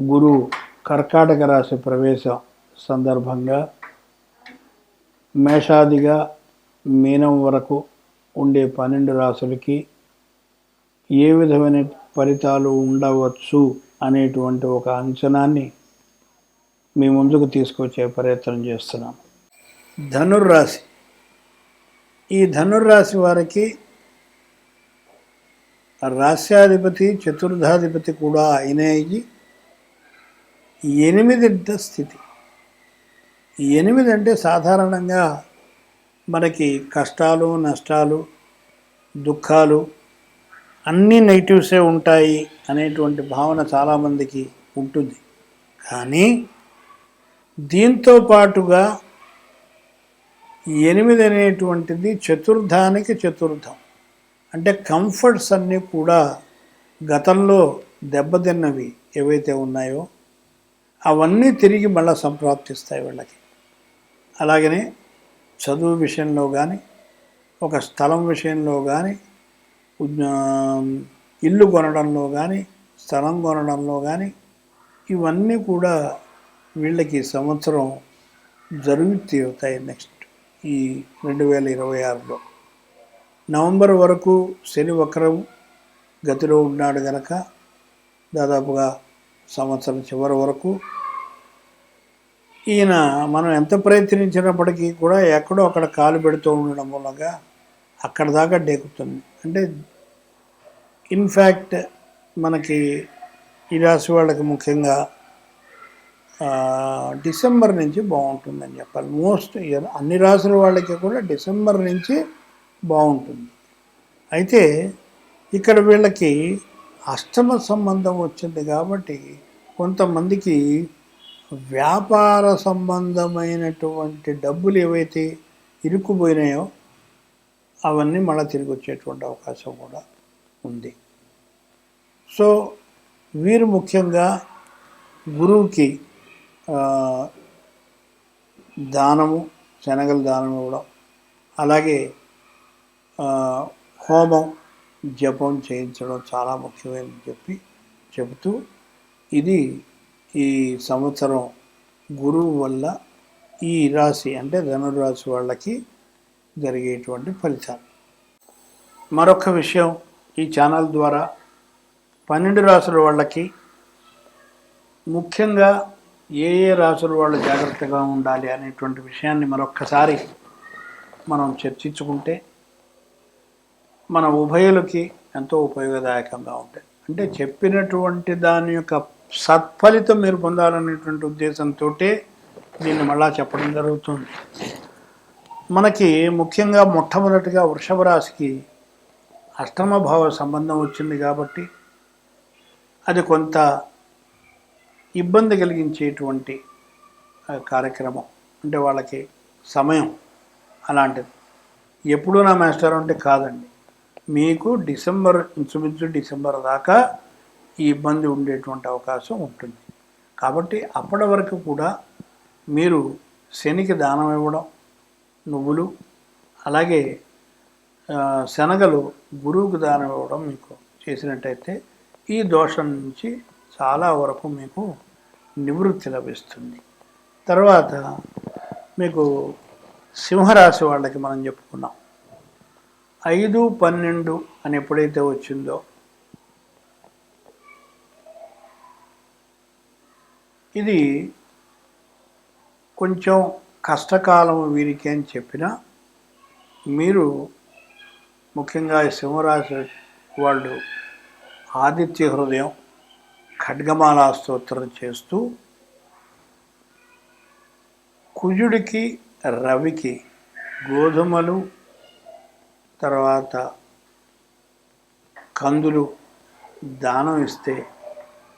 గురు కర్కాటక రాశి ప్రవేశం సందర్భంగా మేషాదిగా మీనం వరకు ఉండే పన్నెండు రాశులకి ఏ విధమైన ఫలితాలు ఉండవచ్చు అనేటువంటి ఒక అంచనాన్ని మీ ముందుకు తీసుకొచ్చే ప్రయత్నం చేస్తున్నాం. ధనుర్రాశి. ఈ ధనుర్రాశి వారికి రాస్యాధిపతి చతుర్థాధిపతి కూడా అయినాయి. ఎనిమిదింట స్థితి. ఎనిమిది అంటే సాధారణంగా మనకి కష్టాలు నష్టాలు దుఃఖాలు అన్నీ నెగిటివ్సే ఉంటాయి అనేటువంటి భావన చాలామందికి ఉంటుంది. కానీ దీంతో పాటుగా ఎనిమిది అనేటువంటిది చతుర్థానికి చతుర్థం. అంటే కంఫర్ట్స్ అన్నీ కూడా గతంలో దెబ్బతిన్నవి ఏవైతే ఉన్నాయో అవన్నీ తిరిగి మళ్ళీ సంప్రాప్తిస్తాయి వీళ్ళకి. అలాగనే చదువు విషయంలో కానీ ఒక స్థలం విషయంలో కానీ ఇల్లు కొనడంలో కానీ స్థలం కొనడంలో కానీ ఇవన్నీ కూడా వీళ్ళకి సంవత్సరం జరుగుతూ అవుతాయి నెక్స్ట్ ఈ రెండు వేల ఇరవై ఆరులో. నవంబర్ వరకు శని వక్రం గతిలో ఉన్నాడు కనుక దాదాపుగా సంవత్సరం చివరి వరకు. ఈయన మనం ఎంత ప్రయత్నించినప్పటికీ కూడా ఎక్కడో అక్కడ కాలు పెడుతూ ఉండడం మూలంగా అక్కడ దాకా డెక్కుతుంది అంటే ఇన్ఫ్యాక్ట్ మనకి ఈ రాశి వాళ్ళకి ముఖ్యంగా డిసెంబర్ నుంచి బాగుంటుందని చెప్పాలి. మోస్ట్ అన్ని రాసుల వాళ్ళకి కూడా డిసెంబర్ నుంచి బాగుంటుంది. అయితే ఇక్కడ వీళ్ళకి అష్టమ సంబంధం వచ్చింది కాబట్టి కొంతమందికి వ్యాపార సంబంధమైనటువంటి డబ్బులు ఏవైతే ఇరుక్కుపోయినాయో అవన్నీ మళ్ళీ తిరిగి వచ్చేటువంటి అవకాశం కూడా ఉంది. సో వీరు ముఖ్యంగా గురువుకి దానము శనగలు దానం ఇవ్వడం అలాగే హోమం జపం చేయించడం చాలా ముఖ్యమైనది చెప్పి చెబుతూ ఇది ఈ సంవత్సరం గురువు వల్ల ఈ రాశి అంటే ధనురాశి వాళ్ళకి జరిగేటువంటి ఫలితాలు. మరొక విషయం ఈ ఛానల్ ద్వారా పన్నెండు రాసుల వాళ్ళకి ముఖ్యంగా ఏ ఏ రాసుల వాళ్ళు జాగ్రత్తగా ఉండాలి అనేటువంటి విషయాన్ని మరొక్కసారి మనం చర్చించుకుంటే మన ఉభయులకి ఎంతో ఉపయోగదాయకంగా ఉంటాయి. అంటే చెప్పినటువంటి దాని యొక్క సత్ఫలితం మీరు పొందాలనేటువంటి ఉద్దేశంతో దీన్ని మళ్ళా చెప్పడం జరుగుతుంది. మనకి ముఖ్యంగా మొట్టమొదటిగా వృషభ రాశికి అష్టమ భావ సంబంధం వచ్చింది కాబట్టి అది కొంత ఇబ్బంది కలిగించేటువంటి కార్యక్రమం. అంటే వాళ్ళకి సమయం అలాంటిది. ఎప్పుడూ నా మాస్టర్ అంటే కాదండి. మీకు డిసెంబర్ ఇంచుమించు డిసెంబర్ దాకా ఈ ఇబ్బంది ఉండేటువంటి అవకాశం ఉంటుంది. కాబట్టి అప్పటి వరకు కూడా మీరు శనికి దానం ఇవ్వడం నువ్వులు అలాగే శనగలు గురువుకు దానం ఇవ్వడం మీకు చేసినట్టయితే ఈ దోషం నుంచి చాలా వరకు మీకు నివృత్తి లభిస్తుంది. తర్వాత మీకు సింహరాశి వాళ్ళకి మనం చెప్పుకున్నాం. ఐదు పన్నెండు అని ఎప్పుడైతే వచ్చిందో ఇది కొంచెం కష్టకాలం వీరికి అని చెప్పిన మీరు ముఖ్యంగా సింహరాశి వాళ్ళు ఆదిత్య హృదయం ఖడ్గమాలా స్తోత్రం చేస్తూ కుజుడికి రవికి గోధుమలు తర్వాత కందులు దానం ఇస్తే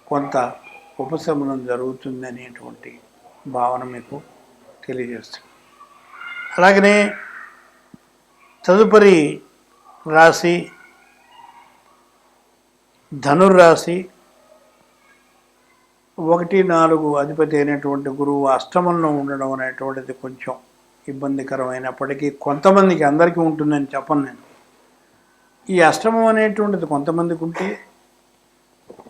కొంత ఉపశమనం జరుగుతుంది అనేటువంటి భావన మీకు తెలియజేస్తుంది. అలాగనే తదుపరి రాశి ధనుర్రాశి ఒకటి నాలుగు అధిపతి అయినటువంటి గురువు అష్టమంలో ఉండడం అనేటువంటిది కొంచెం ఇబ్బందికరమైనప్పటికీ కొంతమందికి అందరికీ ఉంటుందని చెప్పను నేను. ఈ అష్టమం అనేటువంటిది కొంతమందికి ఉంటే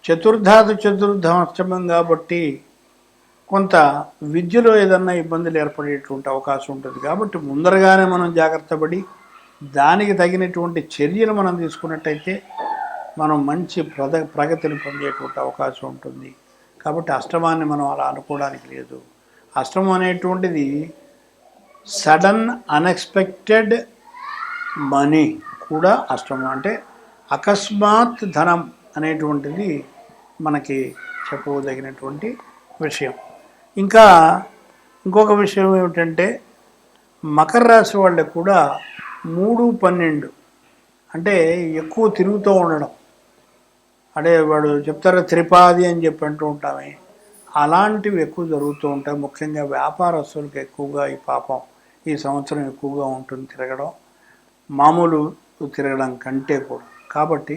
చతుర్థాది చతుర్థం కాబట్టి కొంత విద్యలో ఏదన్నా ఇబ్బందులు ఏర్పడేటువంటి అవకాశం ఉంటుంది. కాబట్టి ముందరగానే మనం జాగ్రత్త పడి దానికి తగినటువంటి చర్యలు మనం తీసుకున్నట్టయితే మనం మంచి ప్రద ప్రగతిని పొందేటువంటి అవకాశం ఉంటుంది. కాబట్టి అష్టమాన్ని మనం అలా అనుకోవడానికి లేదు. అష్టమం అనేటువంటిది సడన్ అన్ఎక్స్పెక్టెడ్ మనీ కూడా అష్టమం. అంటే అకస్మాత్ ధనం అనేటువంటిది మనకి చెప్పదగినటువంటి విషయం. ఇంకా ఇంకొక విషయం ఏమిటంటే మకర రాశి వాళ్ళకు కూడా మూడు పన్నెండు అంటే ఎక్కువ తిరుగుతూ ఉండడం. అంటే వాడు చెప్తారు త్రిపాది అని చెప్పి అంటూ ఉంటామే. అలాంటివి ఎక్కువ జరుగుతూ ఉంటాయి. ముఖ్యంగా వ్యాపారస్తులకు ఎక్కువగా ఈ పాపం ఈ సంవత్సరం ఎక్కువగా ఉంటుంది తిరగడం. మామూలు తిరగడం కంటే కూడా. కాబట్టి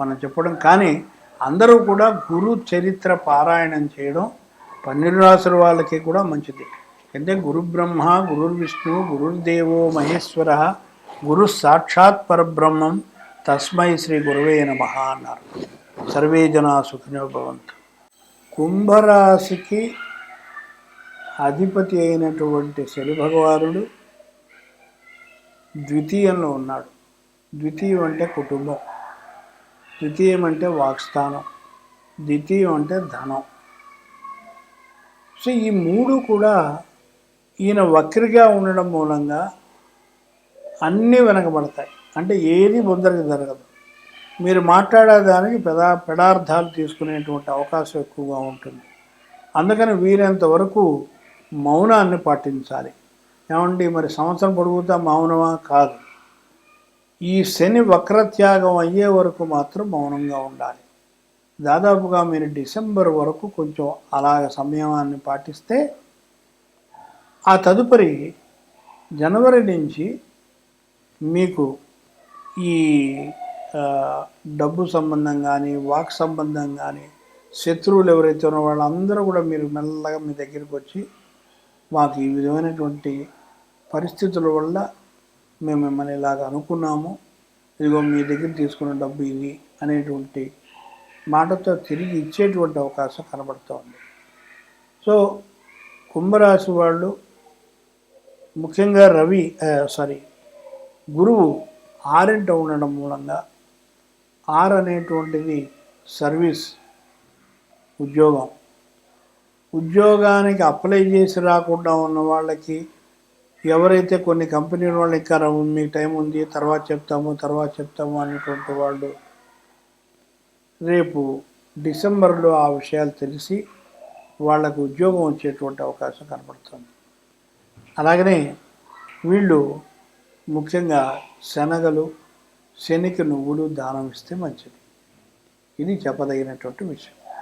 మనం చెప్పడం. కానీ అందరూ కూడా గురు చరిత్ర పారాయణం చేయడం పన్నెండు రాసుల వాళ్ళకి కూడా మంచిది. అంటే గురు బ్రహ్మ గురు విష్ణు గురుర్దేవో మహేశ్వర గురు సాక్షాత్ పరబ్రహ్మం తస్మై శ్రీ గురువే నమ అన్నారు. సర్వే జనా సుఖినో భవంతు. కుంభరాశికి అధిపతి అయినటువంటి శని భగవానుడు ద్వితీయంలో ఉన్నాడు. ద్వితీయం అంటే కుటుంబం. ద్వితీయం అంటే వాక్స్థానం ద్వితీయం అంటే ధనం. సో ఈ మూడు కూడా ఈయన వక్రిగా ఉండడం మూలంగా అన్నీ వెనకబడతాయి. అంటే ఏది ముందరికి జరగదు. మీరు మాట్లాడేదానికి పెదా పెడార్థాలు తీసుకునేటువంటి అవకాశం ఎక్కువగా ఉంటుంది. అందుకని వీరంతవరకు మౌనాన్ని పాటించాలి. ఏమండి మరి సంవత్సరం పొడుగుతా మౌనమా? కాదు. ఈ శని వక్రత్యాగం అయ్యే వరకు మాత్రం మౌనంగా ఉండాలి. దాదాపుగా మీరు డిసెంబర్ వరకు కొంచెం అలాగ సంయమాన్ని పాటిస్తే ఆ తదుపరి జనవరి నుంచి మీకు ఈ డబ్బు సంబంధం కానీ వాక్ సంబంధం కానీ శత్రువులు ఎవరైతే ఉన్నారో వాళ్ళందరూ కూడా మీరు మెల్లగా మీ దగ్గరికి వచ్చి మాకు ఈ విధమైనటువంటి పరిస్థితుల వల్ల మేము మిమ్మల్ని ఇలాగ అనుకున్నాము. ఇదిగో మీ దగ్గర తీసుకున్న డబ్బు ఇది అనేటువంటి మాటతో తిరిగి ఇచ్చేటువంటి అవకాశం కనబడుతోంది సో కుంభరాశి వాళ్ళు ముఖ్యంగా రవి సారీ గురువు ఆరింట ఉండడం మూలంగా ఆర్ అనేటువంటిది సర్వీస్ ఉద్యోగం. ఉద్యోగానికి అప్లై చేసి రాకుండా ఉన్న వాళ్ళకి ఎవరైతే కొన్ని కంపెనీల వాళ్ళు ఇంకా మీకు టైం ఉంది తర్వాత చెప్తాము తర్వాత చెప్తాము అనేటువంటి వాళ్ళు రేపు డిసెంబర్లో ఆ విషయాలు తెలిసి వాళ్ళకు ఉద్యోగం వచ్చేటువంటి అవకాశం కనబడుతుంది. అలాగనే వీళ్ళు ముఖ్యంగా శనగలు శనికి నువ్వులు దానం ఇస్తే మంచిది. ఇది చెప్పదగినటువంటి విషయం.